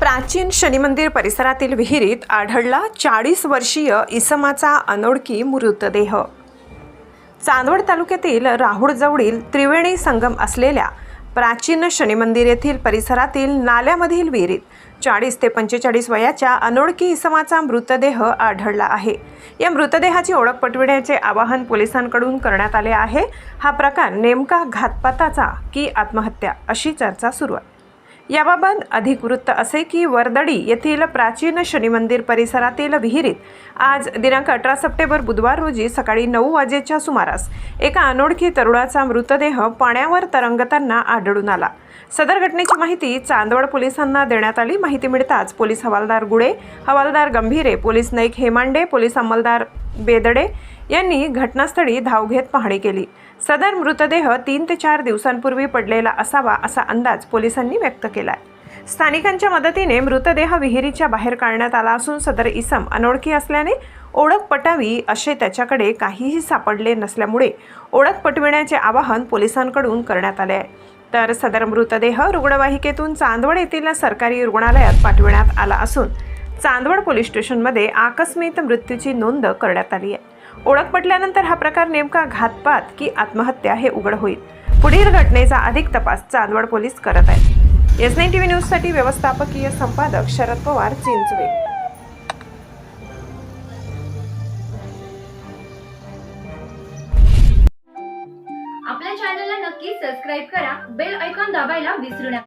प्राचीन शनिमंदिर परिसरातील विहिरीत आढळला चाळीस वर्षीय इसमाचा अनोळखी मृतदेह. चांदवड तालुक्यातील राहुळजवळील त्रिवेणी संगम असलेल्या प्राचीन शनिमंदिर येथील परिसरातील नाल्यामधील विहिरीत चाळीस ते पंचेचाळीस वयाच्या अनोळखी इसमाचा मृतदेह आढळला आहे. या मृतदेहाची ओळख पटविण्याचे आवाहन पोलिसांकडून करण्यात आले आहे. हा प्रकार नेमका घातपाताचा की आत्महत्या अशी चर्चा सुरू आहे. याबाबत अधिक वृत्त असे की वर्दडी येथील प्राचीन शनिमंदिर परिसरातील विहिरीत आज दिनांक अठरा सप्टेंबर बुधवार रोजी सकाळी नऊ वाजेच्या सुमारास एका अनोळखी तरुणाचा मृतदेह पाण्यावर तरंगताना आढळून आला. सदर घटनेची माहिती चांदवड पोलिसांना देण्यात आली. माहिती मिळताच पोलीस हवालदार गुळे हवालदार गंभीरे पोलीस नाईक हेमांडे पोलीस अंमलदार बेदडे यांनी घटनास्थळी धाव घेत पाहणी केली. सदर मृतदेह तीन ते चार दिवसांपूर्वी पडलेला असावा असा अंदाज पोलिसांनी व्यक्त केलाय. स्थानिकांच्या मदतीने मृतदेह विहिरीच्या बाहेर काढण्यात आला असून सदर इसम अनोळखी असल्याने ओळख पटावी असे त्याच्याकडे काहीही सापडले नसल्यामुळे ओळख पटविण्याचे आवाहन पोलिसांकडून करण्यात आले आहे. तर सदर मृतदेह रुग्णवाहिकेतून चांदवड येथील सरकारी रुग्णालयात पाठविण्यात आला असून चांदवड पोलीस स्टेशनमध्ये आकस्मित मृत्यूची नोंद करण्यात आली आहे. ओळख पटल्यानंतर हा प्रकार नेमका घातपात की आत्महत्या हे उघड होईल. पुढील घटनेचा अधिक तपास चांदवड पोलीस करत आहेत. एस नाईन टी व्ही न्यूजसाठी व्यवस्थापकीय संपादक शरद पवार चिंचवे. आपल्या चॅनलला नक्की सबस्क्राईब करा. बेल ऐकॉन दाबायला विसरू नका.